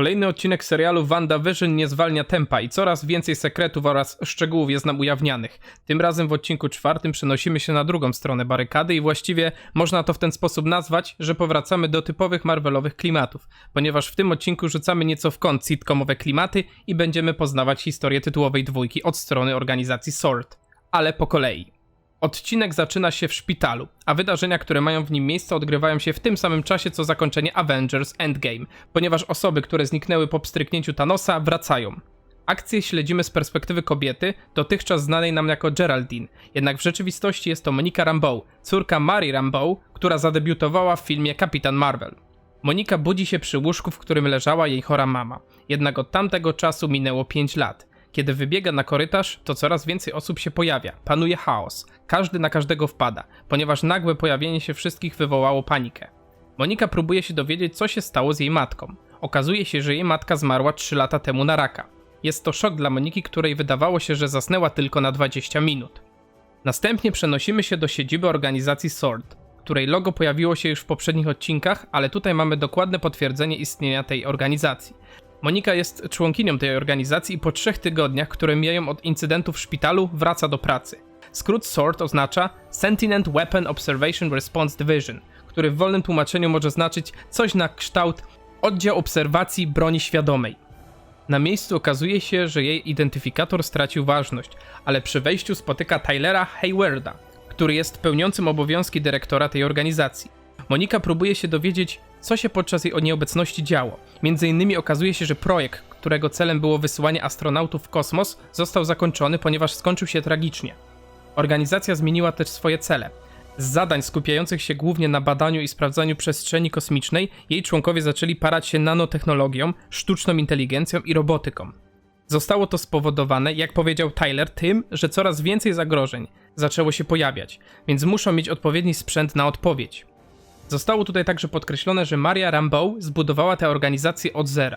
Kolejny odcinek serialu WandaVision nie zwalnia tempa i coraz więcej sekretów oraz szczegółów jest nam ujawnianych. Tym razem w odcinku czwartym przenosimy się na drugą stronę barykady i właściwie można to w ten sposób nazwać, że powracamy do typowych Marvelowych klimatów, ponieważ w tym odcinku rzucamy nieco w kąt sitcomowe klimaty i będziemy poznawać historię tytułowej dwójki od strony organizacji SWORD. Ale po kolei. Odcinek zaczyna się w szpitalu, a wydarzenia, które mają w nim miejsce, odgrywają się w tym samym czasie co zakończenie Avengers Endgame, ponieważ osoby, które zniknęły po pstryknięciu Thanosa, wracają. Akcję śledzimy z perspektywy kobiety, dotychczas znanej nam jako Geraldine, jednak w rzeczywistości jest to Monika Rambeau, córka Mary Rambeau, która zadebiutowała w filmie Kapitan Marvel. Monika budzi się przy łóżku, w którym leżała jej chora mama, jednak od tamtego czasu minęło 5 lat. Kiedy wybiega na korytarz, to coraz więcej osób się pojawia, panuje chaos, każdy na każdego wpada, ponieważ nagłe pojawienie się wszystkich wywołało panikę. Monika próbuje się dowiedzieć, co się stało z jej matką. Okazuje się, że jej matka zmarła 3 lata temu na raka. Jest to szok dla Moniki, której wydawało się, że zasnęła tylko na 20 minut. Następnie przenosimy się do siedziby organizacji SWORD, której logo pojawiło się już w poprzednich odcinkach, ale tutaj mamy dokładne potwierdzenie istnienia tej organizacji. Monika jest członkinią tej organizacji i po trzech tygodniach, które mijają od incydentu w szpitalu, wraca do pracy. Skrót SWORD oznacza Sentinel Weapon Observation Response Division, który w wolnym tłumaczeniu może znaczyć coś na kształt oddział obserwacji broni świadomej. Na miejscu okazuje się, że jej identyfikator stracił ważność, ale przy wejściu spotyka Tylera Haywarda, który jest pełniącym obowiązki dyrektora tej organizacji. Monika próbuje się dowiedzieć, co się podczas jej nieobecności działo. Między innymi okazuje się, że projekt, którego celem było wysyłanie astronautów w kosmos, został zakończony, ponieważ skończył się tragicznie. Organizacja zmieniła też swoje cele. Z zadań skupiających się głównie na badaniu i sprawdzaniu przestrzeni kosmicznej, jej członkowie zaczęli parać się nanotechnologią, sztuczną inteligencją i robotyką. Zostało to spowodowane, jak powiedział Tyler, tym, że coraz więcej zagrożeń zaczęło się pojawiać, więc muszą mieć odpowiedni sprzęt na odpowiedź. Zostało tutaj także podkreślone, że Maria Rambeau zbudowała tę organizację od zera.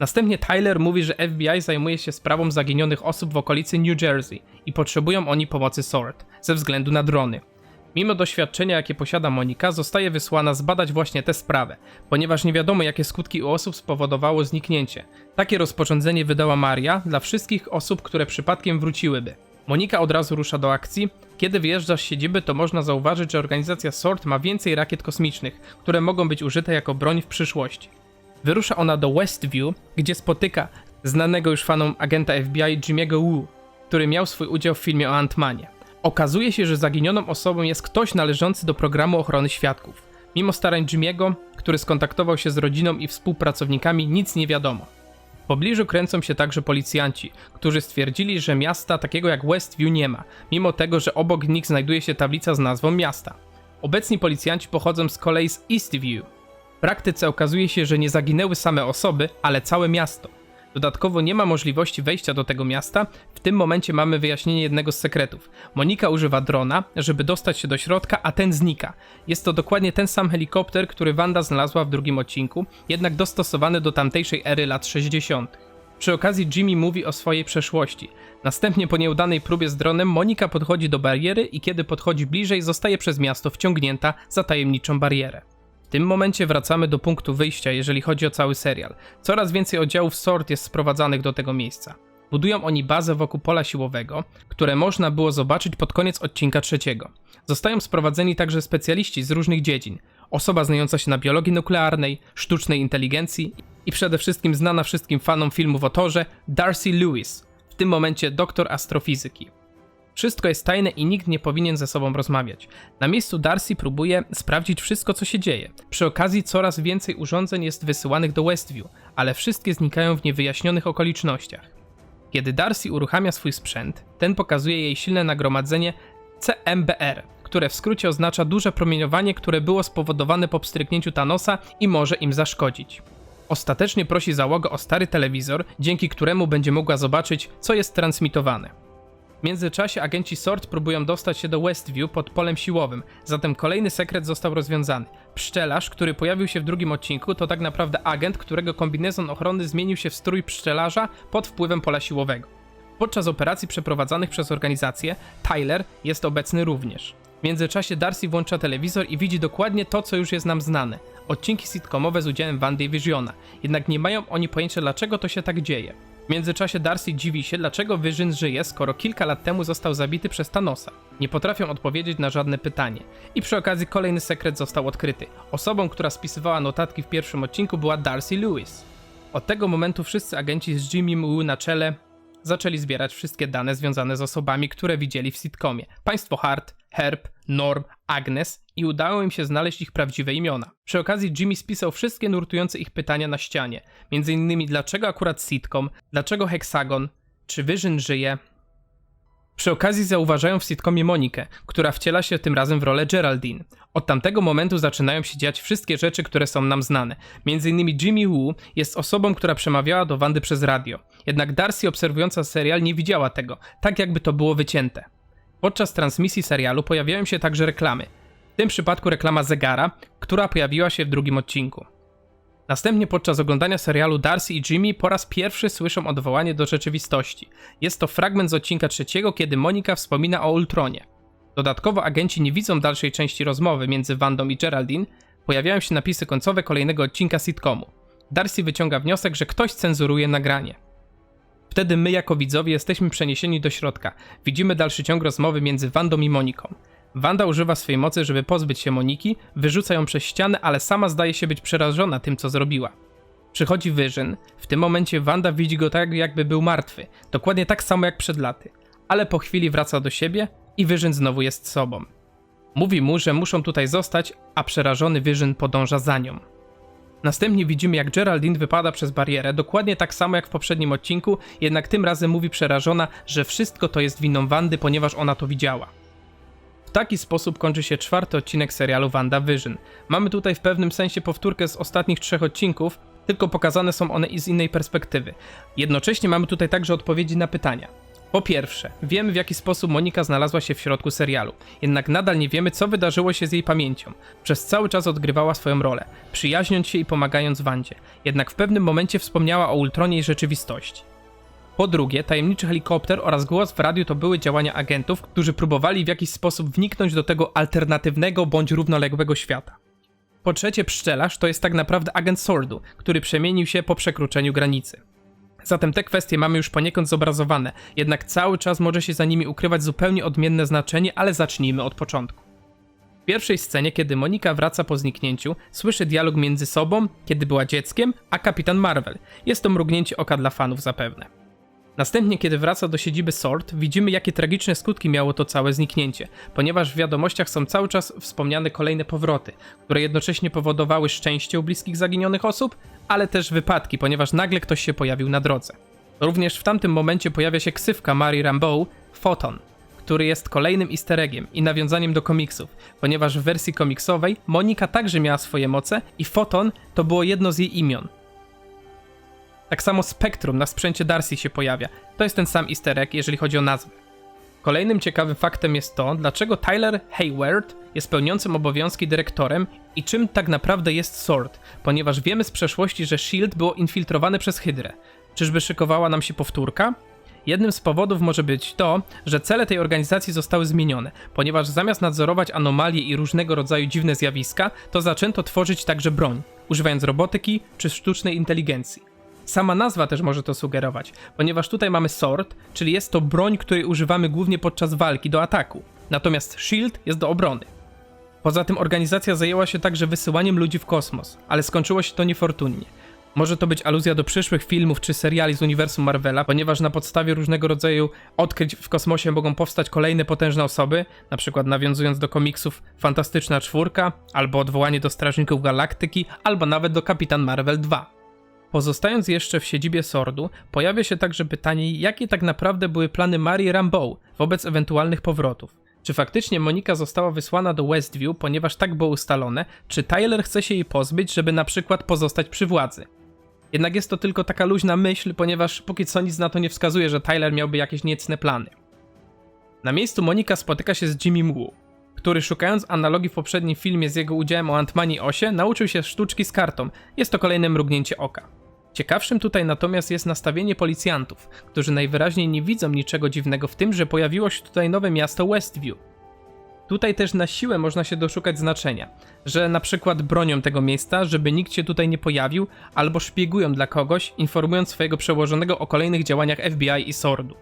Następnie Tyler mówi, że FBI zajmuje się sprawą zaginionych osób w okolicy New Jersey i potrzebują oni pomocy SWORD ze względu na drony. Mimo doświadczenia, jakie posiada Monika, zostaje wysłana zbadać właśnie tę sprawę, ponieważ nie wiadomo, jakie skutki u osób spowodowało zniknięcie. Takie rozporządzenie wydała Maria dla wszystkich osób, które przypadkiem wróciłyby. Monika od razu rusza do akcji. Kiedy wyjeżdża z siedziby, to można zauważyć, że organizacja SWORD ma więcej rakiet kosmicznych, które mogą być użyte jako broń w przyszłości. Wyrusza ona do Westview, gdzie spotyka znanego już fanom agenta FBI Jimmy'ego Woo, który miał swój udział w filmie o Ant-Manie. Okazuje się, że zaginioną osobą jest ktoś należący do programu ochrony świadków. Mimo starań Jimmy'ego, który skontaktował się z rodziną i współpracownikami, nic nie wiadomo. W pobliżu kręcą się także policjanci, którzy stwierdzili, że miasta takiego jak Westview nie ma, mimo tego, że obok nich znajduje się tablica z nazwą miasta. Obecni policjanci pochodzą z kolei z Eastview. W praktyce okazuje się, że nie zaginęły same osoby, ale całe miasto. Dodatkowo nie ma możliwości wejścia do tego miasta. W tym momencie mamy wyjaśnienie jednego z sekretów. Monika używa drona, żeby dostać się do środka, a ten znika. Jest to dokładnie ten sam helikopter, który Wanda znalazła w drugim odcinku, jednak dostosowany do tamtejszej ery lat 60. Przy okazji Jimmy mówi o swojej przeszłości. Następnie po nieudanej próbie z dronem Monika podchodzi do bariery i kiedy podchodzi bliżej zostaje przez miasto wciągnięta za tajemniczą barierę. Tym momencie wracamy do punktu wyjścia, jeżeli chodzi o cały serial. Coraz więcej oddziałów SWORD jest sprowadzanych do tego miejsca. Budują oni bazę wokół pola siłowego, które można było zobaczyć pod koniec odcinka trzeciego. Zostają sprowadzeni także specjaliści z różnych dziedzin. Osoba znająca się na biologii nuklearnej, sztucznej inteligencji i przede wszystkim znana wszystkim fanom filmów o Torze, Darcy Lewis, w tym momencie doktor astrofizyki. Wszystko jest tajne i nikt nie powinien ze sobą rozmawiać. Na miejscu Darcy próbuje sprawdzić wszystko, co się dzieje. Przy okazji coraz więcej urządzeń jest wysyłanych do Westview, ale wszystkie znikają w niewyjaśnionych okolicznościach. Kiedy Darcy uruchamia swój sprzęt, ten pokazuje jej silne nagromadzenie CMBR, które w skrócie oznacza duże promieniowanie, które było spowodowane po pstryknięciu Thanosa i może im zaszkodzić. Ostatecznie prosi załogę o stary telewizor, dzięki któremu będzie mogła zobaczyć, co jest transmitowane. W międzyczasie agenci SWORD próbują dostać się do Westview pod polem siłowym, zatem kolejny sekret został rozwiązany. Pszczelarz, który pojawił się w drugim odcinku, to tak naprawdę agent, którego kombinezon ochrony zmienił się w strój pszczelarza pod wpływem pola siłowego. Podczas operacji przeprowadzanych przez organizację, Tyler jest obecny również. W międzyczasie Darcy włącza telewizor i widzi dokładnie to, co już jest nam znane. Odcinki sitcomowe z udziałem i Visiona. Jednak nie mają oni pojęcia, dlaczego to się tak dzieje. W międzyczasie Darcy dziwi się, dlaczego Vision żyje, skoro kilka lat temu został zabity przez Thanosa. Nie potrafią odpowiedzieć na żadne pytanie. I przy okazji kolejny sekret został odkryty. Osobą, która spisywała notatki w pierwszym odcinku była Darcy Lewis. Od tego momentu wszyscy agenci z Jimmy Woo na czele zaczęli zbierać wszystkie dane związane z osobami, które widzieli w sitcomie. Państwo Hart, Herb, Norm, Agnes i udało im się znaleźć ich prawdziwe imiona. Przy okazji Jimmy spisał wszystkie nurtujące ich pytania na ścianie. Innymi dlaczego akurat sitcom, dlaczego heksagon, czy Vision żyje. Przy okazji zauważają w sitcomie Monikę, która wciela się tym razem w rolę Geraldine. Od tamtego momentu zaczynają się dziać wszystkie rzeczy, które są nam znane. Między innymi Jimmy Woo jest osobą, która przemawiała do Wandy przez radio. Jednak Darcy obserwująca serial nie widziała tego, tak jakby to było wycięte. Podczas transmisji serialu pojawiają się także reklamy. W tym przypadku reklama zegara, która pojawiła się w drugim odcinku. Następnie podczas oglądania serialu Darcy i Jimmy po raz pierwszy słyszą odwołanie do rzeczywistości. Jest to fragment z odcinka trzeciego, kiedy Monika wspomina o Ultronie. Dodatkowo agenci nie widzą dalszej części rozmowy między Wandą i Geraldine, pojawiają się napisy końcowe kolejnego odcinka sitcomu. Darcy wyciąga wniosek, że ktoś cenzuruje nagranie. Wtedy my jako widzowie jesteśmy przeniesieni do środka. Widzimy dalszy ciąg rozmowy między Wandą i Moniką. Wanda używa swej mocy, żeby pozbyć się Moniki, wyrzuca ją przez ścianę, ale sama zdaje się być przerażona tym, co zrobiła. Przychodzi Vision. W tym momencie Wanda widzi go tak, jakby był martwy. Dokładnie tak samo jak przed laty. Ale po chwili wraca do siebie i Vision znowu jest sobą. Mówi mu, że muszą tutaj zostać, a przerażony Vision podąża za nią. Następnie widzimy, jak Geraldine wypada przez barierę, dokładnie tak samo jak w poprzednim odcinku, jednak tym razem mówi przerażona, że wszystko to jest winą Wandy, ponieważ ona to widziała. Taki sposób kończy się czwarty odcinek serialu WandaVision. Mamy tutaj w pewnym sensie powtórkę z ostatnich trzech odcinków, tylko pokazane są one z innej perspektywy. Jednocześnie mamy tutaj także odpowiedzi na pytania. Po pierwsze, wiemy w jaki sposób Monika znalazła się w środku serialu, jednak nadal nie wiemy, co wydarzyło się z jej pamięcią. Przez cały czas odgrywała swoją rolę, przyjaźniąc się i pomagając Wandzie, jednak w pewnym momencie wspomniała o Ultronie i rzeczywistości. Po drugie, tajemniczy helikopter oraz głos w radiu to były działania agentów, którzy próbowali w jakiś sposób wniknąć do tego alternatywnego bądź równoległego świata. Po trzecie, pszczelarz to jest tak naprawdę agent Sordu, który przemienił się po przekroczeniu granicy. Zatem te kwestie mamy już poniekąd zobrazowane, jednak cały czas może się za nimi ukrywać zupełnie odmienne znaczenie, ale zacznijmy od początku. W pierwszej scenie, kiedy Monika wraca po zniknięciu, słyszy dialog między sobą, kiedy była dzieckiem, a kapitan Marvel. Jest to mrugnięcie oka dla fanów zapewne. Następnie, kiedy wraca do siedziby SWORD, widzimy jakie tragiczne skutki miało to całe zniknięcie, ponieważ w wiadomościach są cały czas wspomniane kolejne powroty, które jednocześnie powodowały szczęście u bliskich zaginionych osób, ale też wypadki, ponieważ nagle ktoś się pojawił na drodze. Również w tamtym momencie pojawia się ksywka Mary Rambeau, Photon, który jest kolejnym easter eggiem i nawiązaniem do komiksów, ponieważ w wersji komiksowej Monika także miała swoje moce i Photon to było jedno z jej imion. Tak samo Spektrum na sprzęcie Darcy się pojawia. To jest ten sam easter egg, jeżeli chodzi o nazwę. Kolejnym ciekawym faktem jest to, dlaczego Tyler Hayward jest pełniącym obowiązki dyrektorem i czym tak naprawdę jest SWORD, ponieważ wiemy z przeszłości, że SHIELD było infiltrowane przez Hydrę. Czyżby szykowała nam się powtórka? Jednym z powodów może być to, że cele tej organizacji zostały zmienione, ponieważ zamiast nadzorować anomalie i różnego rodzaju dziwne zjawiska, to zaczęto tworzyć także broń, używając robotyki czy sztucznej inteligencji. Sama nazwa też może to sugerować, ponieważ tutaj mamy sword, czyli jest to broń, której używamy głównie podczas walki do ataku, natomiast shield jest do obrony. Poza tym organizacja zajęła się także wysyłaniem ludzi w kosmos, ale skończyło się to niefortunnie. Może to być aluzja do przyszłych filmów czy seriali z uniwersum Marvela, ponieważ na podstawie różnego rodzaju odkryć w kosmosie mogą powstać kolejne potężne osoby, na przykład nawiązując do komiksów Fantastyczna Czwórka, albo odwołanie do Strażników Galaktyki, albo nawet do Kapitan Marvel 2. Pozostając jeszcze w siedzibie Sordu, pojawia się także pytanie, jakie tak naprawdę były plany Marii Rambeau wobec ewentualnych powrotów. Czy faktycznie Monika została wysłana do Westview, ponieważ tak było ustalone, czy Tyler chce się jej pozbyć, żeby na przykład pozostać przy władzy? Jednak jest to tylko taka luźna myśl, ponieważ póki co nic na to nie wskazuje, że Tyler miałby jakieś niecne plany. Na miejscu Monika spotyka się z Jimmy Woo, który szukając analogii w poprzednim filmie z jego udziałem o Antmani Osie, nauczył się sztuczki z kartą. Jest to kolejne mrugnięcie oka. Ciekawszym tutaj natomiast jest nastawienie policjantów, którzy najwyraźniej nie widzą niczego dziwnego w tym, że pojawiło się tutaj nowe miasto Westview. Tutaj też na siłę można się doszukać znaczenia, że na przykład bronią tego miejsca, żeby nikt się tutaj nie pojawił, albo szpiegują dla kogoś, informując swojego przełożonego o kolejnych działaniach FBI i SORD-u.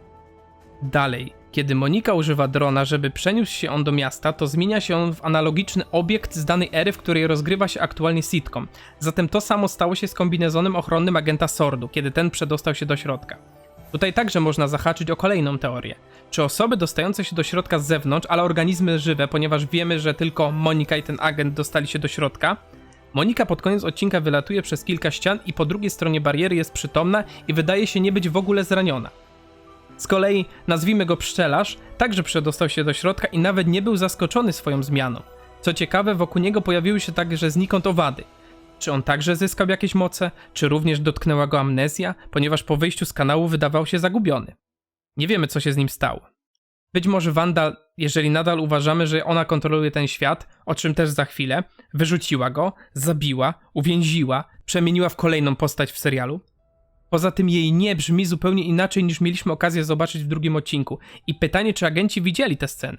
Dalej, kiedy Monika używa drona, żeby przeniósł się on do miasta, to zmienia się on w analogiczny obiekt z danej ery, w której rozgrywa się aktualnie sitcom. Zatem to samo stało się z kombinezonem ochronnym agenta Sordu, kiedy ten przedostał się do środka. Tutaj także można zahaczyć o kolejną teorię. Czy osoby dostające się do środka z zewnątrz, ale organizmy żywe, ponieważ wiemy, że tylko Monika i ten agent dostali się do środka, Monika pod koniec odcinka wylatuje przez kilka ścian i po drugiej stronie bariery jest przytomna i wydaje się nie być w ogóle zraniona. Z kolei, nazwijmy go pszczelarz, także przedostał się do środka i nawet nie był zaskoczony swoją zmianą. Co ciekawe, wokół niego pojawiły się także znikąd owady. Czy on także zyskał jakieś moce, czy również dotknęła go amnezja, ponieważ po wyjściu z kanału wydawał się zagubiony? Nie wiemy, co się z nim stało. Być może Wanda, jeżeli nadal uważamy, że ona kontroluje ten świat, o czym też za chwilę, wyrzuciła go, zabiła, uwięziła, przemieniła w kolejną postać w serialu. Poza tym jej nie brzmi zupełnie inaczej niż mieliśmy okazję zobaczyć w drugim odcinku. I pytanie, czy agenci widzieli tę scenę.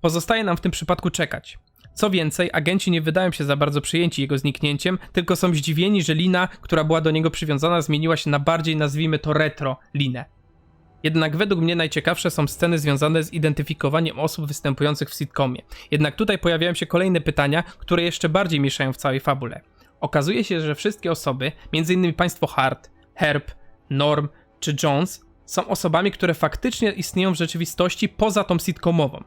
Pozostaje nam w tym przypadku czekać. Co więcej, agenci nie wydają się za bardzo przyjęci jego zniknięciem, tylko są zdziwieni, że lina, która była do niego przywiązana, zmieniła się na bardziej, nazwijmy to retro linę. Jednak według mnie najciekawsze są sceny związane z identyfikowaniem osób występujących w sitcomie. Jednak tutaj pojawiają się kolejne pytania, które jeszcze bardziej mieszają w całej fabule. Okazuje się, że wszystkie osoby, m.in. państwo Hart, Herb, Norm czy Jones, są osobami, które faktycznie istnieją w rzeczywistości poza tą sitcomową.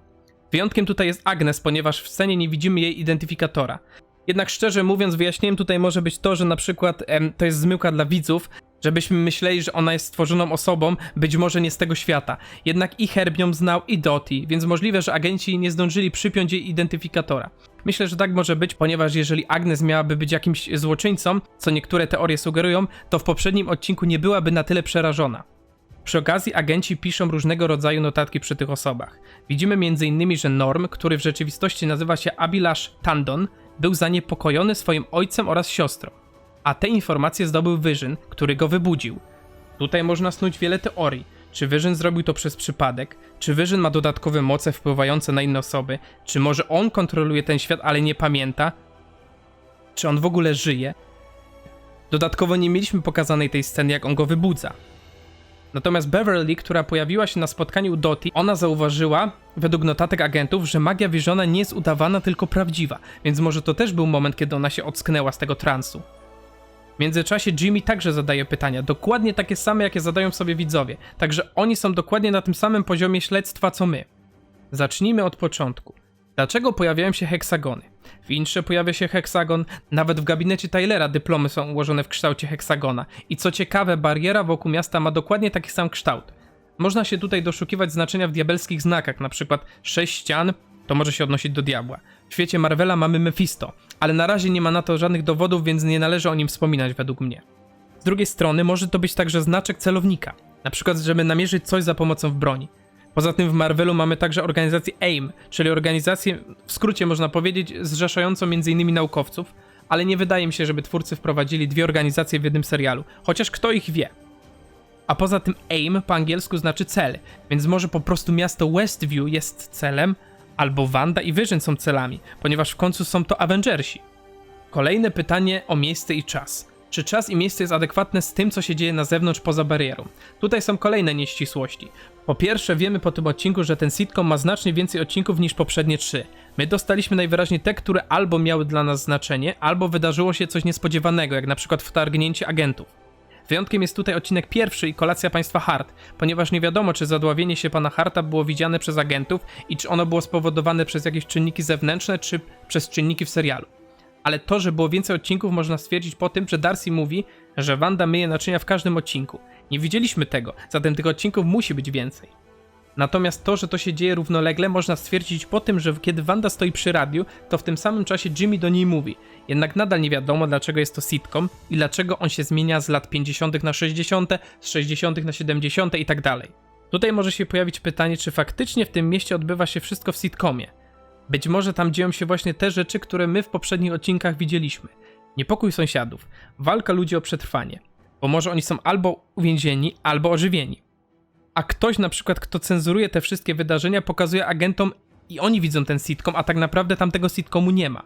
Wyjątkiem tutaj jest Agnes, ponieważ w scenie nie widzimy jej identyfikatora. Jednak szczerze mówiąc, wyjaśnieniem tutaj może być to, że na przykład em, to jest zmyłka dla widzów, żebyśmy myśleli, że ona jest stworzoną osobą, być może nie z tego świata. Jednak i Herb ją znał, i Dottie, więc możliwe, że agenci nie zdążyli przypiąć jej identyfikatora. Myślę, że tak może być, ponieważ jeżeli Agnes miałaby być jakimś złoczyńcą, co niektóre teorie sugerują, to w poprzednim odcinku nie byłaby na tyle przerażona. Przy okazji agenci piszą różnego rodzaju notatki przy tych osobach. Widzimy m.in., że Norm, który w rzeczywistości nazywa się Abilash Tandon, był zaniepokojony swoim ojcem oraz siostrą. A te informacje zdobył Wyżyn, który go wybudził. Tutaj można snuć wiele teorii. Czy Wyżyn zrobił to przez przypadek? Czy Wyżyn ma dodatkowe moce wpływające na inne osoby? Czy może on kontroluje ten świat, ale nie pamięta? Czy on w ogóle żyje? Dodatkowo nie mieliśmy pokazanej tej sceny, jak on go wybudza. Natomiast Beverly, która pojawiła się na spotkaniu u Dottie, ona zauważyła, według notatek agentów, że magia Visiona nie jest udawana, tylko prawdziwa, więc może to też był moment, kiedy ona się ocknęła z tego transu. W międzyczasie Jimmy także zadaje pytania, dokładnie takie same, jakie zadają sobie widzowie, także oni są dokładnie na tym samym poziomie śledztwa co my. Zacznijmy od początku. Dlaczego pojawiają się heksagony? W Intrze pojawia się heksagon, nawet w gabinecie Tylera dyplomy są ułożone w kształcie heksagona. I co ciekawe, bariera wokół miasta ma dokładnie taki sam kształt. Można się tutaj doszukiwać znaczenia w diabelskich znakach, na przykład sześć ścian to może się odnosić do diabła. W świecie Marvela mamy Mephisto, ale na razie nie ma na to żadnych dowodów, więc nie należy o nim wspominać według mnie. Z drugiej strony może to być także znaczek celownika, na przykład żeby namierzyć coś za pomocą w broni. Poza tym w Marvelu mamy także organizację AIM, czyli organizację, w skrócie można powiedzieć, zrzeszającą m.in. naukowców, ale nie wydaje mi się, żeby twórcy wprowadzili dwie organizacje w jednym serialu, chociaż kto ich wie. A poza tym AIM po angielsku znaczy cel, więc może po prostu miasto Westview jest celem, albo Wanda i Vision są celami, ponieważ w końcu są to Avengersi. Kolejne pytanie o miejsce i czas. Czy czas i miejsce jest adekwatne z tym, co się dzieje na zewnątrz poza barierą? Tutaj są kolejne nieścisłości. Po pierwsze, wiemy po tym odcinku, że ten sitcom ma znacznie więcej odcinków niż poprzednie trzy. My dostaliśmy najwyraźniej te, które albo miały dla nas znaczenie, albo wydarzyło się coś niespodziewanego, jak na przykład wtargnięcie agentów. Wyjątkiem jest tutaj odcinek pierwszy i kolacja państwa Hart, ponieważ nie wiadomo, czy zadławienie się pana Harta było widziane przez agentów i czy ono było spowodowane przez jakieś czynniki zewnętrzne, czy przez czynniki w serialu. Ale to, że było więcej odcinków, można stwierdzić po tym, że Darcy mówi, że Wanda myje naczynia w każdym odcinku. Nie widzieliśmy tego, zatem tych odcinków musi być więcej. Natomiast to, że to się dzieje równolegle, można stwierdzić po tym, że kiedy Wanda stoi przy radiu, to w tym samym czasie Jimmy do niej mówi. Jednak nadal nie wiadomo, dlaczego jest to sitcom i dlaczego on się zmienia z lat 50. na 60., z 60. na 70. i tak dalej. Tutaj może się pojawić pytanie, czy faktycznie w tym mieście odbywa się wszystko w sitcomie. Być może tam dzieją się właśnie te rzeczy, które my w poprzednich odcinkach widzieliśmy. Niepokój sąsiadów, walka ludzi o przetrwanie. Bo może oni są albo uwięzieni, albo ożywieni. A ktoś na przykład, kto cenzuruje te wszystkie wydarzenia, pokazuje agentom i oni widzą ten sitcom, a tak naprawdę tamtego sitcomu nie ma.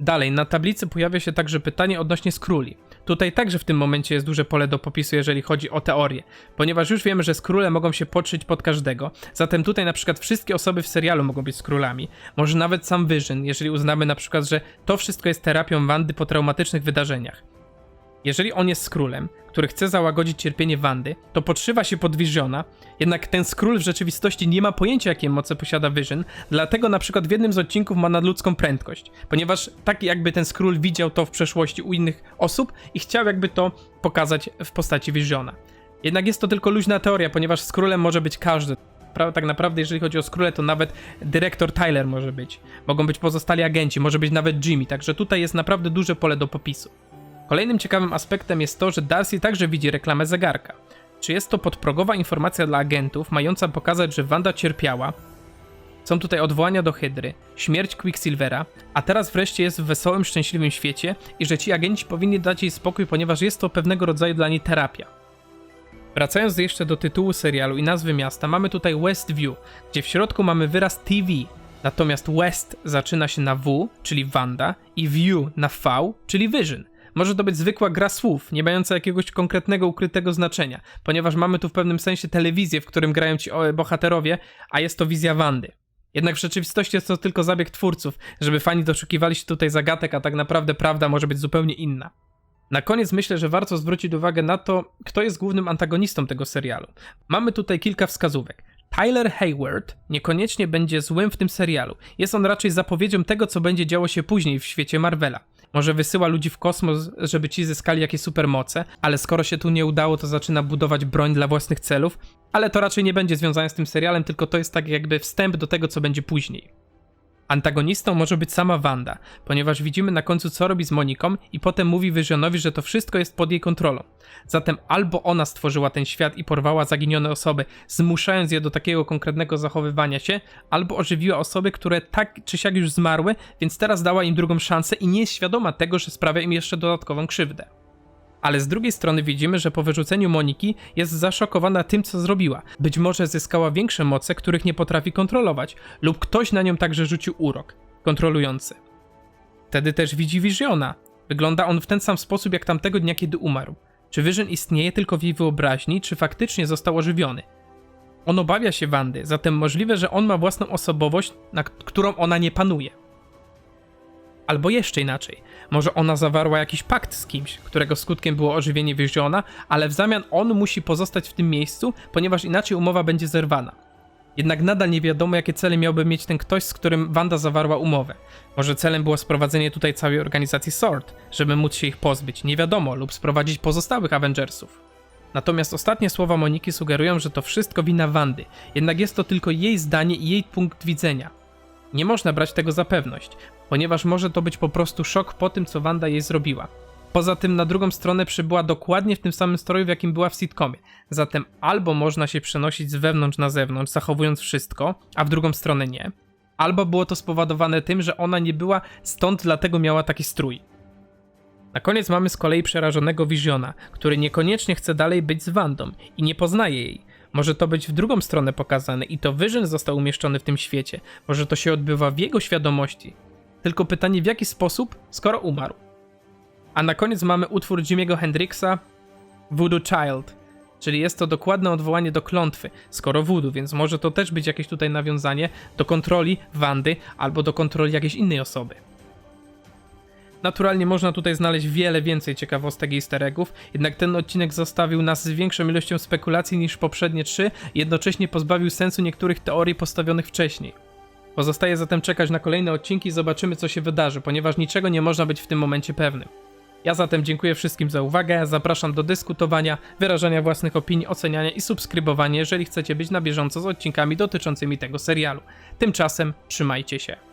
Dalej, na tablicy pojawia się także pytanie odnośnie skróli. Tutaj także w tym momencie jest duże pole do popisu, jeżeli chodzi o teorię, ponieważ już wiemy, że skróle mogą się podszyć pod każdego, zatem tutaj na przykład wszystkie osoby w serialu mogą być skrólami, może nawet sam Vision, jeżeli uznamy na przykład, że to wszystko jest terapią Wandy po traumatycznych wydarzeniach. Jeżeli on jest skrólem, który chce załagodzić cierpienie Wandy, to podszywa się pod Visiona, jednak ten skról w rzeczywistości nie ma pojęcia, jakie moce posiada Vision, dlatego na przykład w jednym z odcinków ma nadludzką prędkość, ponieważ tak jakby ten skról widział to w przeszłości u innych osób i chciał jakby to pokazać w postaci Visiona. Jednak jest to tylko luźna teoria, ponieważ skrólem może być każdy. Tak naprawdę, jeżeli chodzi o skróle, to nawet dyrektor Tyler może być. Mogą być pozostali agenci, może być nawet Jimmy, także tutaj jest naprawdę duże pole do popisu. Kolejnym ciekawym aspektem jest to, że Darcy także widzi reklamę zegarka. Czy jest to podprogowa informacja dla agentów, mająca pokazać, że Wanda cierpiała? Są tutaj odwołania do Hydry, śmierć Quicksilvera, a teraz wreszcie jest w wesołym, szczęśliwym świecie i że ci agenci powinni dać jej spokój, ponieważ jest to pewnego rodzaju dla niej terapia. Wracając jeszcze do tytułu serialu i nazwy miasta, mamy tutaj Westview, gdzie w środku mamy wyraz TV, natomiast West zaczyna się na W, czyli Wanda, i View na V, czyli Vision. Może to być zwykła gra słów, nie mająca jakiegoś konkretnego, ukrytego znaczenia, ponieważ mamy tu w pewnym sensie telewizję, w którym grają ci bohaterowie, a jest to wizja Wandy. Jednak w rzeczywistości jest to tylko zabieg twórców, żeby fani doszukiwali się tutaj zagadek, a tak naprawdę prawda może być zupełnie inna. Na koniec myślę, że warto zwrócić uwagę na to, kto jest głównym antagonistą tego serialu. Mamy tutaj kilka wskazówek. Tyler Hayward niekoniecznie będzie złym w tym serialu. Jest on raczej zapowiedzią tego, co będzie działo się później w świecie Marvela. Może wysyła ludzi w kosmos, żeby ci zyskali jakieś supermoce, ale skoro się tu nie udało, to zaczyna budować broń dla własnych celów, ale to raczej nie będzie związane z tym serialem, tylko to jest tak jakby wstęp do tego, co będzie później. Antagonistą może być sama Wanda, ponieważ widzimy na końcu co robi z Moniką i potem mówi Visionowi, że to wszystko jest pod jej kontrolą. Zatem albo ona stworzyła ten świat i porwała zaginione osoby, zmuszając je do takiego konkretnego zachowywania się, albo ożywiła osoby, które tak czy siak już zmarły, więc teraz dała im drugą szansę i nie jest świadoma tego, że sprawia im jeszcze dodatkową krzywdę. Ale z drugiej strony widzimy, że po wyrzuceniu Moniki jest zaszokowana tym, co zrobiła. Być może zyskała większe moce, których nie potrafi kontrolować, lub ktoś na nią także rzucił urok, kontrolujący. Wtedy też widzi Visiona. Wygląda on w ten sam sposób jak tamtego dnia, kiedy umarł. Czy Vision istnieje tylko w jej wyobraźni, czy faktycznie został ożywiony? On obawia się Wandy, zatem możliwe, że on ma własną osobowość, nad którą ona nie panuje. Albo jeszcze inaczej, może ona zawarła jakiś pakt z kimś, którego skutkiem było ożywienie Visiona, ale w zamian on musi pozostać w tym miejscu, ponieważ inaczej umowa będzie zerwana. Jednak nadal nie wiadomo, jakie cele miałby mieć ten ktoś, z którym Wanda zawarła umowę. Może celem było sprowadzenie tutaj całej organizacji SWORD, żeby móc się ich pozbyć, nie wiadomo, lub sprowadzić pozostałych Avengersów. Natomiast ostatnie słowa Moniki sugerują, że to wszystko wina Wandy, jednak jest to tylko jej zdanie i jej punkt widzenia. Nie można brać tego za pewność, ponieważ może to być po prostu szok po tym, co Wanda jej zrobiła. Poza tym na drugą stronę przybyła dokładnie w tym samym stroju, w jakim była w sitcomie. Zatem albo można się przenosić z wewnątrz na zewnątrz, zachowując wszystko, a w drugą stronę nie. Albo było to spowodowane tym, że ona nie była stąd, dlatego miała taki strój. Na koniec mamy z kolei przerażonego Visiona, który niekoniecznie chce dalej być z Wandą i nie poznaje jej. Może to być w drugą stronę pokazane i to Vision został umieszczony w tym świecie. Może to się odbywa w jego świadomości. Tylko pytanie w jaki sposób, skoro umarł. A na koniec mamy utwór Jimmy'ego Hendrixa Voodoo Child, czyli jest to dokładne odwołanie do klątwy, skoro voodoo, więc może to też być jakieś tutaj nawiązanie do kontroli Wandy albo do kontroli jakiejś innej osoby. Naturalnie można tutaj znaleźć wiele więcej ciekawostek i easter eggów, jednak ten odcinek zostawił nas z większą ilością spekulacji niż poprzednie trzy, jednocześnie pozbawił sensu niektórych teorii postawionych wcześniej. Pozostaje zatem czekać na kolejne odcinki i zobaczymy co się wydarzy, ponieważ niczego nie można być w tym momencie pewnym. Ja zatem dziękuję wszystkim za uwagę, zapraszam do dyskutowania, wyrażania własnych opinii, oceniania i subskrybowania, jeżeli chcecie być na bieżąco z odcinkami dotyczącymi tego serialu. Tymczasem trzymajcie się.